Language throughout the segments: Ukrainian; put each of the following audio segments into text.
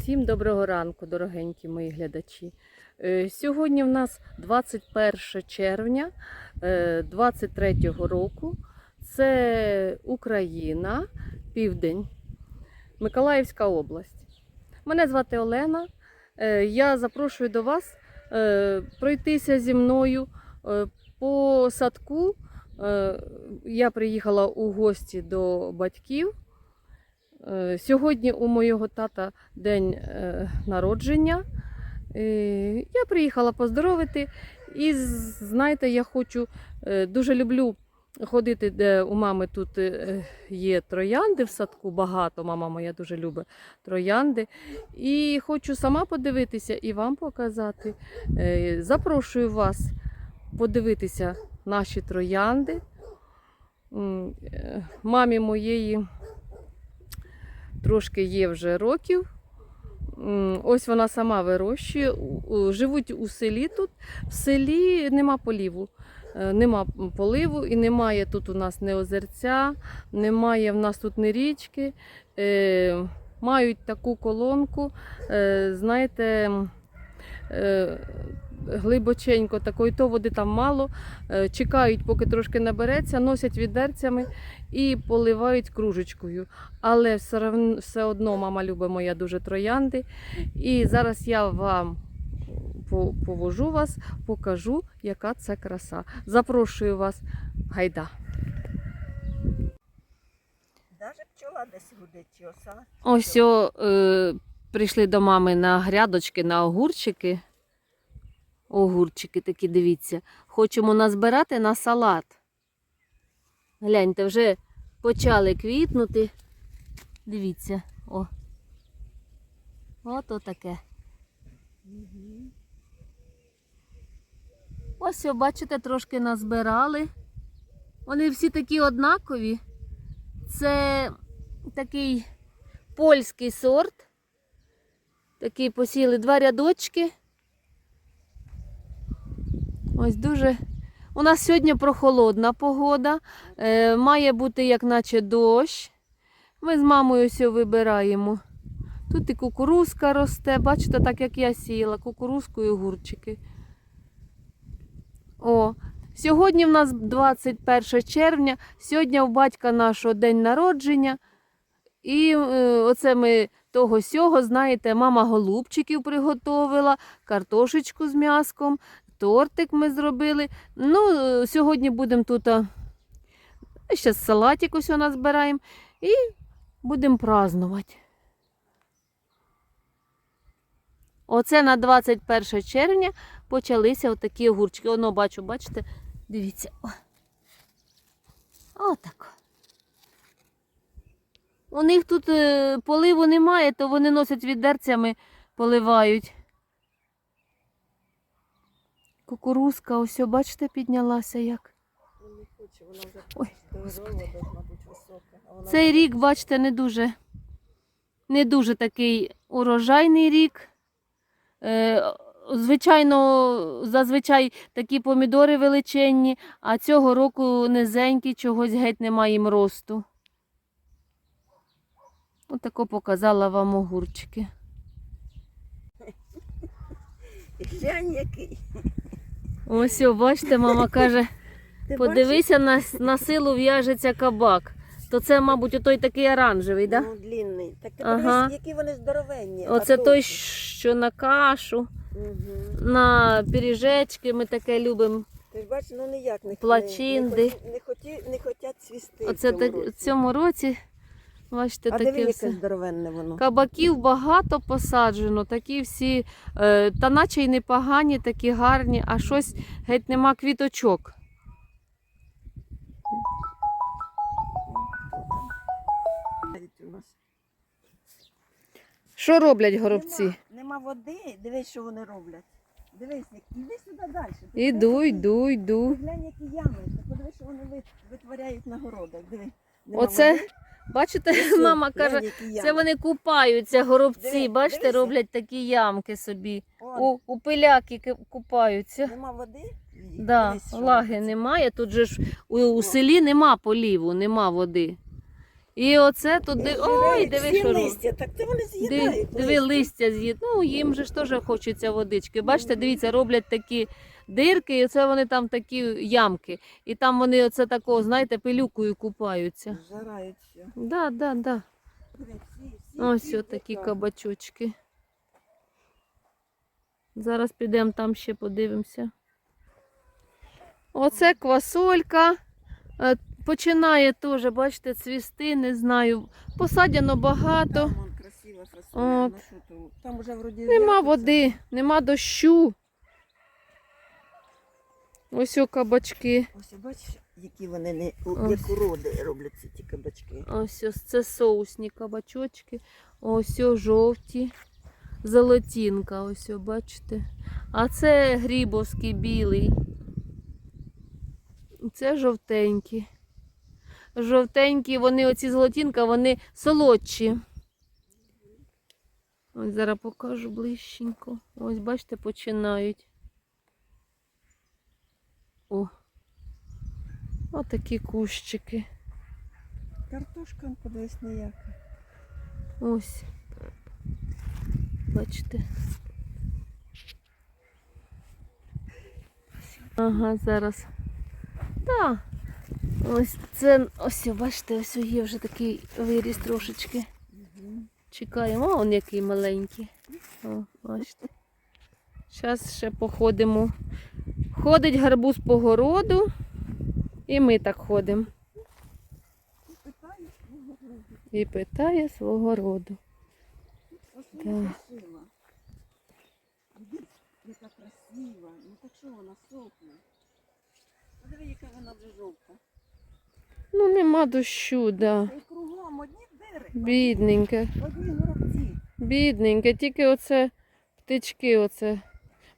Всім доброго ранку, дорогенькі мої глядачі. Е, Сьогодні в нас 21 червня 23 року. Це Україна, південь, Миколаївська область. Мене звати Олена. Е, Я запрошую до вас е, пройтися зі мною е, по садку. Е, Я приїхала у гості до батьків. Е, Сьогодні у моєго тата день е, народження. Е, Я приїхала поздоровити. І знаєте, я хочу, дуже люблю ходити, де у мами тут є троянди в садку, багато. Мама моя дуже любить троянди. І хочу сама подивитися і вам показати. Запрошую вас подивитися наші троянди. Мамі моєї трошки є вже років. Ось вона сама вирощує. Живуть у селі тут. В селі нема поліву, е, нема поливу і немає тут у нас ні озерця, немає в нас тут ні річки. Е, Мають таку колонку, е, знаєте, глибоченько такої, то води там мало. Е, Чекають, поки трошки набереться, носять відерцями і поливають кружечкою. Але все, одно мама любить моя дуже троянди. І зараз я вам повожу вас, покажу, яка це краса. Запрошую вас, гайда. Даже пчола десь гудить. Ось о, е, прийшли до мами на грядочки, на огурчики. Огурчики такі, дивіться. Хочемо назбирати на салат. Гляньте, вже почали квітнути. Дивіться, о. Ото таке. Ось, бачите, трошки назбирали. Вони всі такі однакові. Це такий польський сорт. Такий посіли два рядочки. Ось дуже. У нас сьогодні прохолодна погода. Е, має бути як наче дощ. Ми з мамою все вибираємо. Тут і кукурузка росте, бачите, так як я сіяла, кукурузку і огурчики. О, сьогодні в нас 21 червня, сьогодні у батька нашого день народження. І е, оце ми того сього, знаєте, мама голубчиків приготовила, картошечку з м'яском, тортик ми зробили. Ну, е, сьогодні будемо тут. а, Ще салатик ось у нас збираємо і будемо празднувати. Оце на 21 червня почалися отакі огурчики. Воно бачу, бачите? Дивіться. Отак. У них тут е, поливу немає, то вони носять відерцями, поливають. Кукурузка, ось, бачите, піднялася як. Вже Ой, вона Цей рік, бачите, не дуже, не дуже такий урожайний рік. Е, звичайно, зазвичай такі помідори величенні, а цього року низенькі, чогось геть немає їм росту. Отако показала вам огурчики. Глянь який. Ось, о, бачите, мама каже, подивися на, на силу в'яжеться кабак. То це, мабуть, отой такий оранжевий, так? Да? Ну, длинний. Так ти Ага. подивись, які вони здоровенні. Оце то- той, що на кашу. Мгм. На пиріжечки ми таке любимо. Ти ж бачиш, ну ніяк не, Плачинди. не, не, хоті, не хотять цвісти. Оце в так, цьому в році. цьому році, бачите, А диви, таке яке все. здоровенне воно. Кабаків багато посаджено, такі всі, е, та наче й непогані, такі гарні, а щось геть нема квіточок. Що роблять горобці? Нема, нема води, дивись, що вони роблять. Дивись, іди сюди далі. Іду, йду, йду. Глянь, які ями. Подивись, що вони витворяють на городах. Диви. Нема Оце, води. Бачите, мама каже, це вони купаються, горобці, Диви, бачите, дивися. роблять такі ямки собі. У, у пиляки ки- купаються. Нема води? Да, Дивись, що влаги робиться. немає. Тут же ж у, у селі нема поліву, нема води. І оце туди. Ой, диви, Всі що робить. листя, так то вони Диви, з'їдають. диви листя з'їд. Ну, їм же ж теж хочеться водички. Бачите, дивіться, роблять такі дирки, і оце вони там такі ямки. І там вони оце такого, знаєте, пилюкою купаються. Жарають. Да, да, да. Ось такі кабачочки. Зараз підемо там ще подивимося. Оце квасолька. Е, Починає теж, бачите, цвісти, не знаю. Посадяно багато. Там вон красива фасоля. От. Ну? Там уже вроді Нема води, нема дощу. Ось о кабачки. Ось бачиш, які вони не як уроди робляться ці кабачки. Ось ось це соусні кабачочки. Ось о жовті. Золотінка, ось о, бачите. А це грібовський білий. Це жовтенькі. Жовтенькі, вони, оці золотінка, вони солодші. Ось зараз покажу ближченько. Ось, бачите, починають. О. Отакі кущики. Картошка, подивись ніяка. Ось. Бачите. Ага, зараз. Так. Ось це, ось, бачите, ось є вже такий виріс трошечки. Чекаємо, а он який маленький. О, бачите. Зараз ще походимо. Ходить гарбуз по городу, і ми так ходимо. І питає свого роду. красива. Яка красива. Ну так що вона сохне? Подиви, яка вона вже жовта. Ну, нема дощу, да. І кругом одні дири, Бідненьке, одні горобці. бідненьке, тільки оце птички, оце.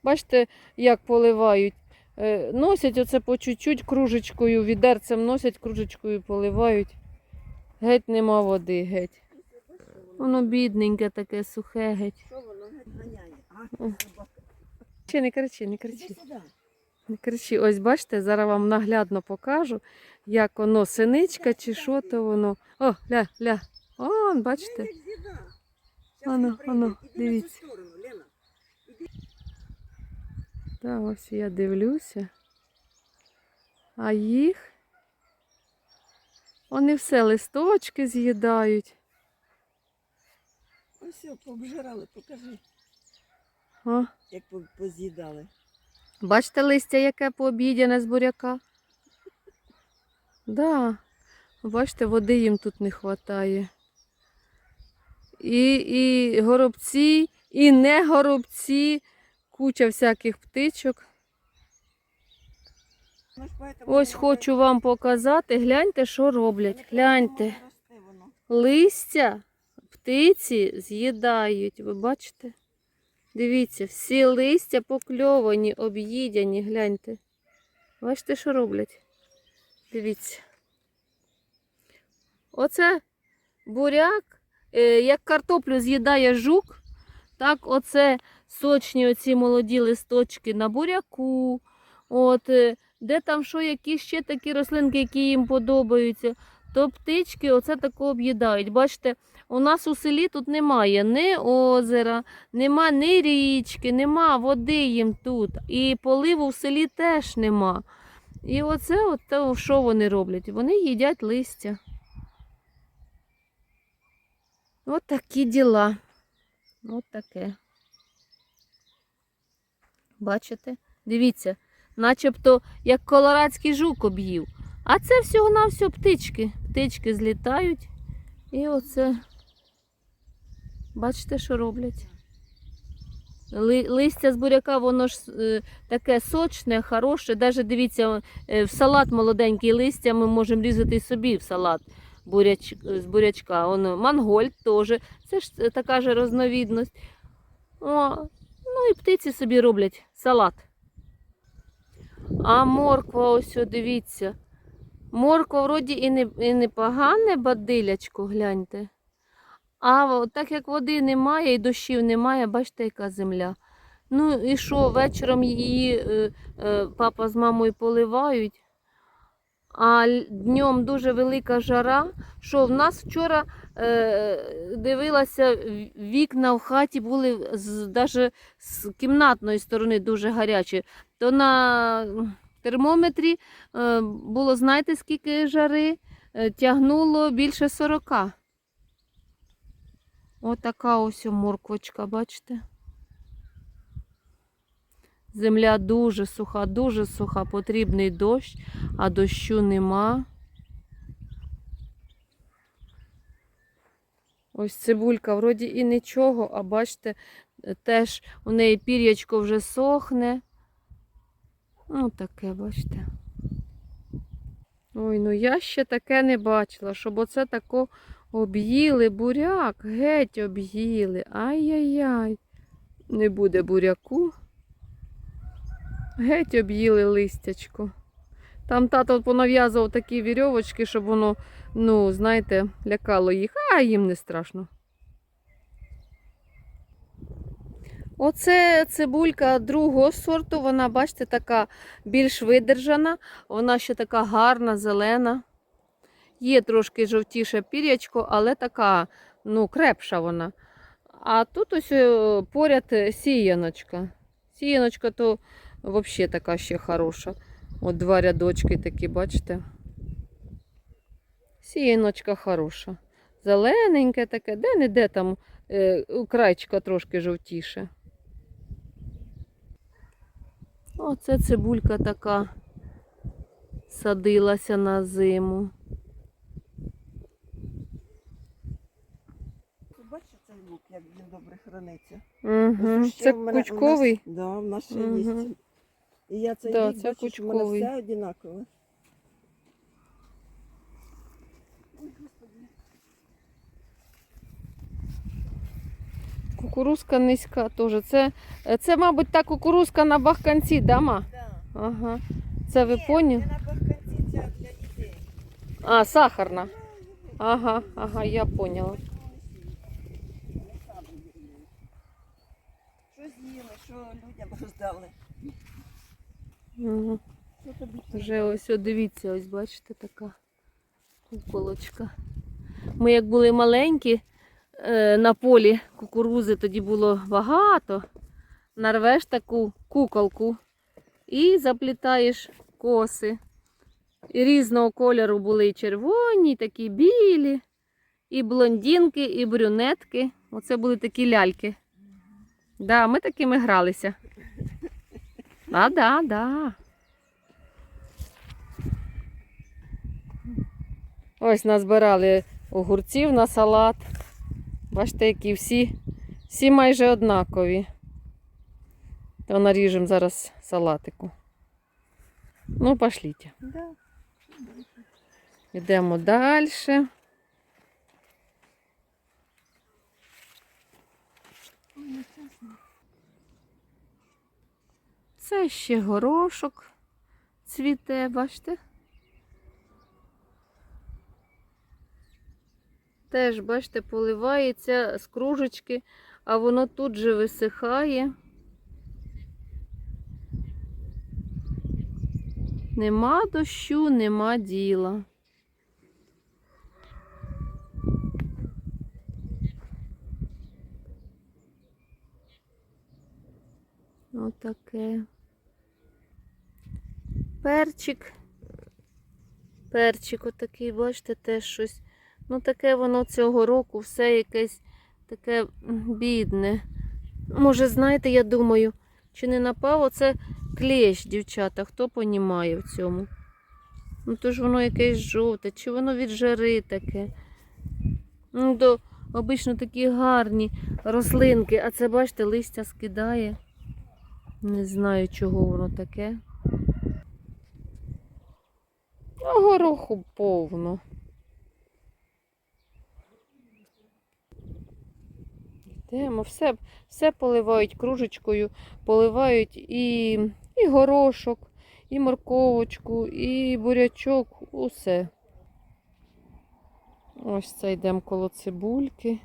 Бачите, як поливають. Е, Носять оце по чуть-чуть кружечкою, відерцем носять кружечкою, поливають. Геть нема води, геть. Воно бідненьке таке, сухе геть. Що воно ганяє? Чи не кричи, не кричи. Не кричи. Ось бачите, зараз вам наглядно покажу, як воно синичка чи що то воно. О, ля, ля. О, бачите. Ні, як з'їда. Щас Ано, він прийде. ано, Іди на цю дивіться. Та ось я дивлюся. А їх вони все листочки з'їдають. Ось все, пообжирали, покажи, А? як поз'їдали. Бачите листя, яке пообідяне з буряка? Да. Бачите, води їм тут не вистачає. І, і горобці, і не горобці, куча всяких птичок. Ось хочу вам показати. Гляньте, що роблять. Гляньте. Листя птиці з'їдають. Ви бачите? Дивіться, всі листя покльовані, об'їдяні. Гляньте. Бачите, що роблять? Дивіться. Оце буряк, е, як картоплю з'їдає жук, так оце сочні оці молоді листочки на буряку. От, е, де там що, які ще такі рослинки, які їм подобаються, то птички оце тако об'їдають. Бачите, у нас у селі тут немає ні озера, нема ні річки, нема води їм тут. І поливу в селі теж нема. І оце от те, що вони роблять? Вони їдять листя. От такі діла. От таке. Бачите? Дивіться, начебто як колорадський жук об'їв. А це всього-навсього птички. Птички злітають. І оце. Бачите, що роблять? Листя з буряка, воно ж е, таке сочне, хороше. Даже дивіться, е, в салат молоденький листя ми можемо різати собі в салат буряч, з бурячка. Воно, мангольд теж. Це ж е, така ж розновідність. О, ну і птиці собі роблять салат. А морква, ось дивіться. Морква вроді і не, і не погане бадилячко, гляньте. А так як води немає і дощів немає, бачите, яка земля. Ну і що, вечором її е, е, папа з мамою поливають, а днем дуже велика жара. Що в нас вчора дивилася вікна в хаті були даже з кімнатної сторони дуже гарячі. То на термометрі е, було, знаєте, скільки жари? Е, тягнуло більше 40. Отака ось морквочка, бачите? Земля дуже суха, дуже суха, потрібний дощ, а дощу нема. Ось цибулька, вроді і нічого, а бачите, теж у неї пір'ячко вже сохне. Ну, таке, бачите. Ой, ну я ще таке не бачила, щоб оце тако об'їли буряк, геть об'їли. Ай-яй-яй. Не буде буряку. Геть об'їли листячко. Там тато понав'язував такі вірьовочки, щоб воно, ну, знаєте, лякало їх, а їм не страшно. Оце цибулька другого сорту, вона, бачите, така більш видержана, вона ще така гарна, зелена. Є трошки жовтіше пір'ячко, але така, ну, крепша вона. А тут ось е, поряд сіяночка. Сіяночка то взагалі така ще хороша. От два рядочки такі, бачите? Сіяночка хороша. Зелененьке таке, де-не-де там е, крайчика трошки жовтіше. Оце цибулька така садилася на зиму. Бачиш цей лук, як він добре храниться? Угу. Це мене- кучковий. Да, в нас ще є. І я цей Да, рік це бачу, що в мене все однакове. Кукурузка низька теж. Це, це, мабуть, та кукурузка на бахканці, да, ма? Да. Ага. Це ви поняли? Це на бахканці ця для дітей. А, сахарна. Ага, ага, я поняла. Що з'їли, що людям роздали. Вже ось, о, дивіться, ось бачите, така куколочка. Ми як були маленькі е, на полі кукурузи, тоді було багато. Нарвеш таку куколку і заплітаєш коси. І різного кольору були і червоні, і такі білі, і блондинки, і брюнетки. Оце були такі ляльки. Да, ми такими гралися. А, да, да. Ось назбирали огурців на салат. Бачите, які всі, всі майже однакові. То наріжемо зараз салатику. Ну, пошліть. Да. Йдемо далі. Це ще горошок цвіте, бачите? Теж, бачите, поливається з кружечки, а воно тут же висихає. Нема дощу, нема діла. Отаке. Перчик. Перчик отакий, бачите, теж щось. Ну, таке воно цього року все якесь таке бідне. Може, знаєте, я думаю, чи не напав оце клещ, дівчата, хто понімає в цьому? Ну, то ж воно якесь жовте, чи воно від жари таке. Ну, то обично такі гарні рослинки, а це, бачите, листя скидає. Не знаю, чого воно таке. А гороху повно. Йдемо, все, все поливають кружечкою, поливають і, і горошок, і морковочку, і бурячок, усе. Ось це йдемо коло цибульки.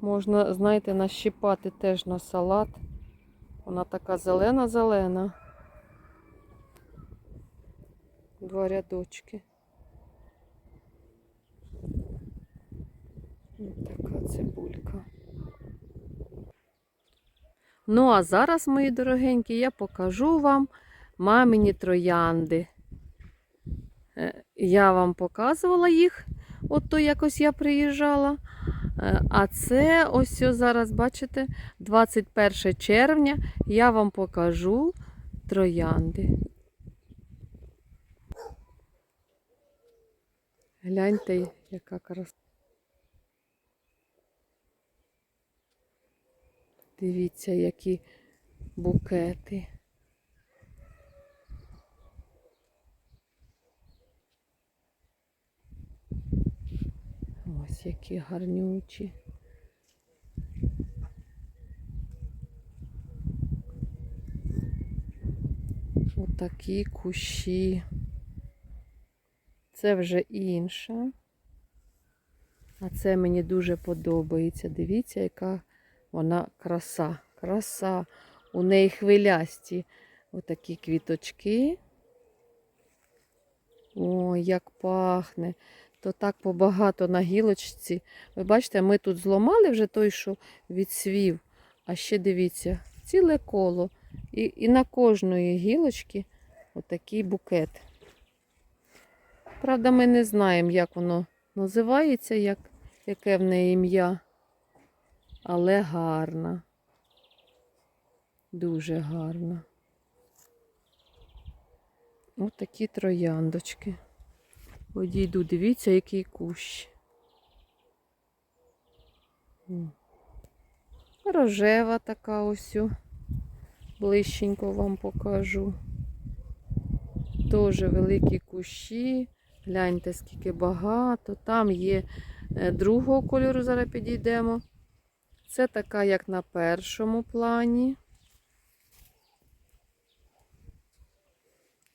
Можна, знаєте, нащипати теж на салат. Вона така зелена-зелена. Два рядочки. Ось така цибулька. Ну, а зараз, мої дорогенькі, я покажу вам мамині троянди. Е, Я вам показувала їх, от то якось я приїжджала. Е, А це ось зараз, бачите, 21 червня я вам покажу троянди. Гляньте, яка краса. Дивіться, які букети. Ось які гарнючі. Отакі кущі. Це вже інша. А це мені дуже подобається. Дивіться, яка вона краса. Краса. У неї хвилясті отакі квіточки. Ой, як пахне. То так побагато на гілочці. Ви бачите, ми тут зломали вже той, що відсвів. А ще дивіться, ціле коло. І, і на кожної гілочки отакий букет. Правда, ми не знаємо, як воно називається, як, яке в неї ім'я. Але гарна. Дуже гарна. Ось такі трояндочки. Одійду, дивіться, який кущ. Рожева така ось. Ближченько вам покажу. Дуже великі кущі. Гляньте, скільки багато. Там є е, другого кольору, зараз підійдемо. Це така, як на першому плані.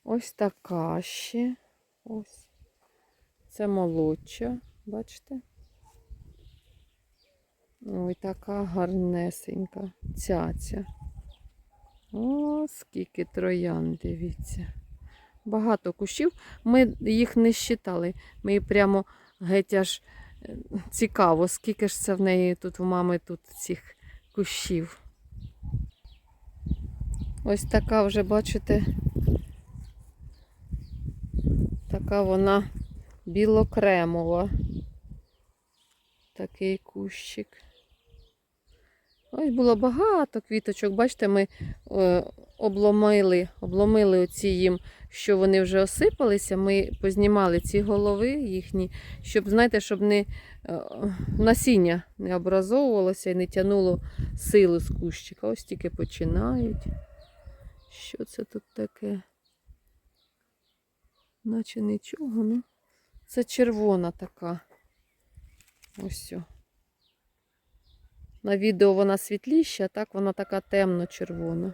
Ось така ще. Ось. Це молодша, бачите? Ой, така гарнесенька. Цяця. О, скільки троян, дивіться. Багато кущів. Ми їх не щитали. Ми прямо геть аж е, цікаво, скільки ж це в неї тут, у мами тут цих кущів. Ось така вже, бачите, така вона білокремова. Такий кущик. Ось було багато квіточок. Бачите, ми е, обломили, обломили оці їм, що вони вже осипалися. Ми познімали ці голови їхні, щоб, знаєте, щоб не е, насіння не образовувалося і не тянуло силу з кущика. Ось тільки починають. Що це тут таке? Наче нічого, ну. Це червона така. Ось. о. На відео вона світліша, а так вона така темно-червона.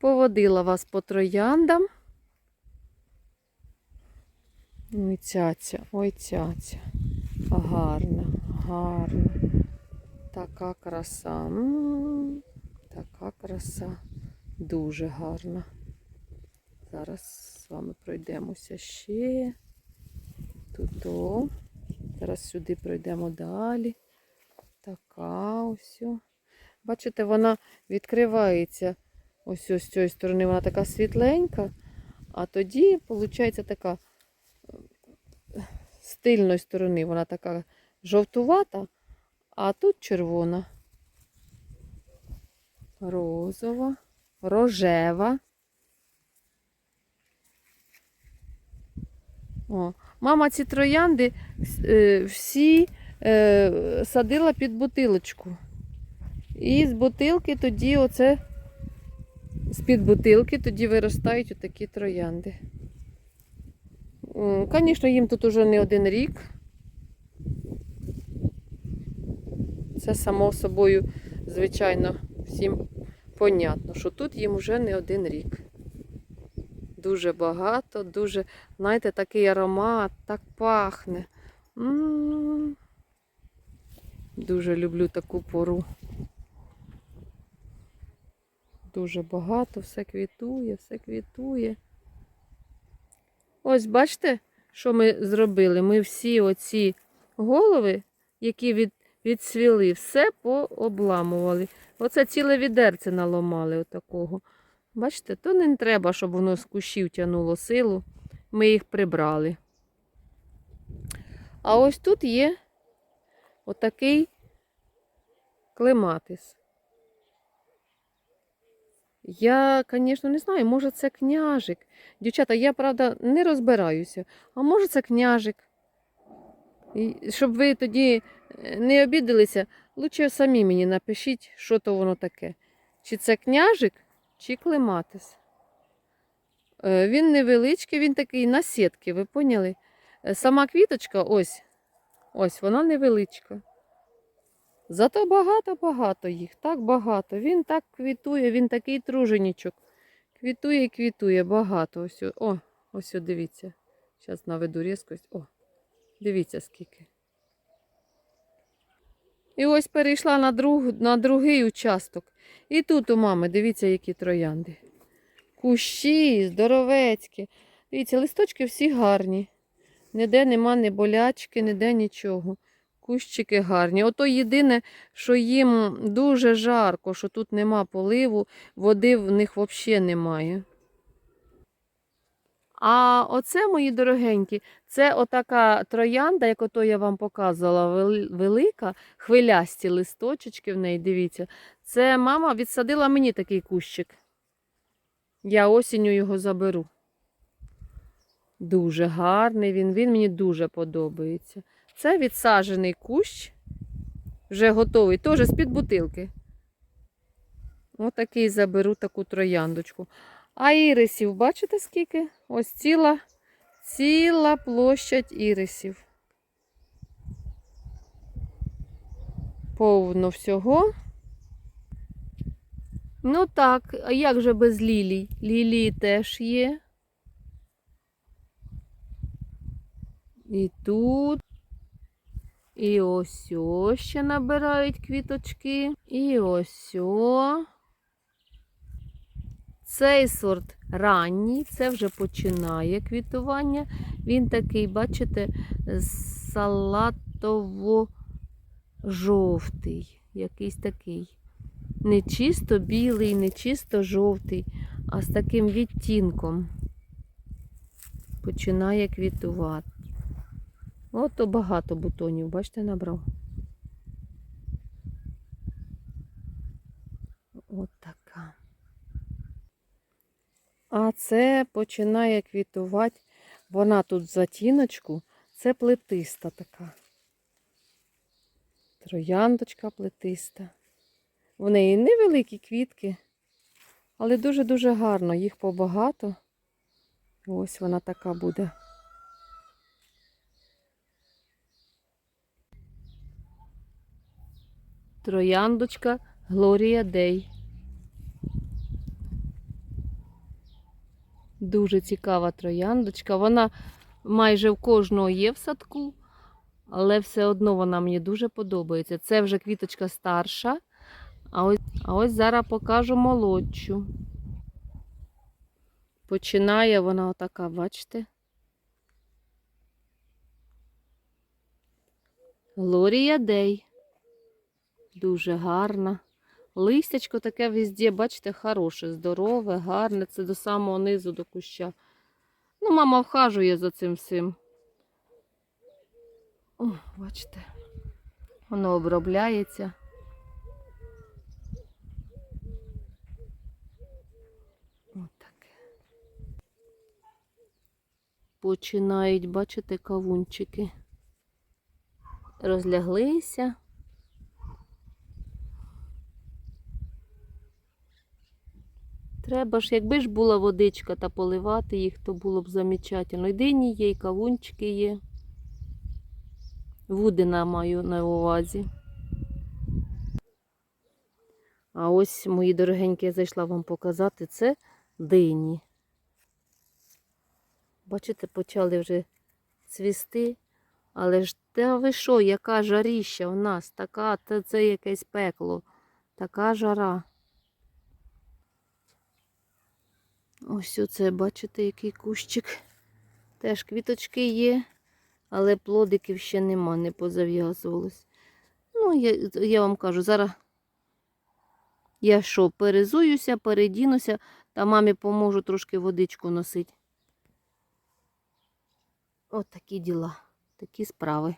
Поводила вас по трояндам. Ой, цяця, ой, цяця. Гарна, гарна. Така краса. Така краса. Дуже гарна. Зараз з вами пройдемося ще. Тут. Зараз сюди пройдемо далі. Така ось. Бачите, вона відкривається ось ось з цієї сторони. Вона така світленька, а тоді, виходить, така е, з тильної сторони вона така жовтувата, а тут червона. Розова, рожева. О, мама ці троянди е, всі е, садила під бутилочку. І з бутилки тоді оце, з-під бутилки тоді виростають отакі троянди. Звісно, їм тут уже не один рік. Це само собою, звичайно, всім понятно, що тут їм вже не один рік. Дуже багато, дуже, знаєте, такий аромат, так пахне. М. Дуже люблю таку пору. Дуже багато, все квітує, все квітує. Ось бачите, що ми зробили? Ми всі оці голови, які від, відсвіли, все пообламували. Оце ціле відерце наломали отакого. Бачите, то не треба, щоб воно з кущів тянуло силу. Ми їх прибрали. А ось тут є отакий клематис. Я, звісно, не знаю, може це княжик. Дівчата, я, правда, не розбираюся. А може це княжик. І щоб ви тоді е, не обідалися, лучше самі мені напишіть, що то воно таке. Чи це княжик, чи клематис. Е, Він невеличкий, він такий на сітки, ви поняли? Е, Сама квіточка, ось, ось вона невеличка. Зато багато-багато їх, так багато. Він так квітує, він такий труженічок. Квітує і квітує багато. Ось, о- ось дивіться. Зараз наведу різкость. О, дивіться скільки. І ось перейшла на, друг, на другий участок. І тут у мами, дивіться, які троянди. Кущі, здоровецькі. Дивіться, листочки всі гарні. Ніде нема ні болячки, ніде нічого. Кущики гарні. Ото єдине, що їм дуже жарко, що тут нема поливу, води в них взагалі немає. А оце, мої дорогенькі, це отака троянда, як ото я вам показувала, велика, хвилясті листочечки в неї, дивіться. Це мама відсадила мені такий кущик. Я осінню його заберу. Дуже гарний він, він мені дуже подобається. Це відсаджений кущ, вже готовий, теж з-під бутилки. Отакий заберу таку трояндочку. А ірисів, бачите скільки? Ось ціла, ціла площадь ірисів. Повно всього. Ну так, а як же без лілій? Лілії теж є. І тут. І ось о ще набирають квіточки. І ось о. Цей сорт ранній, це вже починає квітування. Він такий, бачите, салатово-жовтий. Якийсь такий. Не чисто білий, не чисто жовтий, а з таким відтінком. Починає квітувати. Ото багато бутонів, бачите, набрав. От така. А це починає квітувати. Вона тут затіночку. Це плетиста така. Трояндочка плетиста. В неї невеликі квітки, але дуже-дуже гарно. Їх побагато. Ось вона така буде. Трояндочка Глорія Дей. Дуже цікава трояндочка. Вона майже в кожного є в садку, але все одно вона мені дуже подобається. Це вже квіточка старша. А ось, а ось зараз покажу молодшу. Починає вона отака, бачите? Глорія Дей. Дуже гарна. Листячко таке везде, бачите, хороше, здорове, гарне. Це до самого низу до куща. Ну, мама вхажує за цим всім. О, бачите, воно обробляється. От таке. Починають, бачите, кавунчики. Розляглися. Треба ж, якби ж була водичка та поливати їх, то було б замечательно. І дині є, і кавунчики є. Вудина маю на увазі. А ось, мої дорогенькі, я зайшла вам показати, це дині. Бачите, почали вже цвісти. Але ж та ви що, яка жаріща у нас, така, та це якесь пекло, така жара. Ось оце, бачите, який кущик. Теж квіточки є, але плодиків ще нема, не позав'язувалось. Ну, я, я вам кажу, зараз я що, перезуюся, передінуся, та мамі поможу трошки водичку носити. От такі діла, такі справи.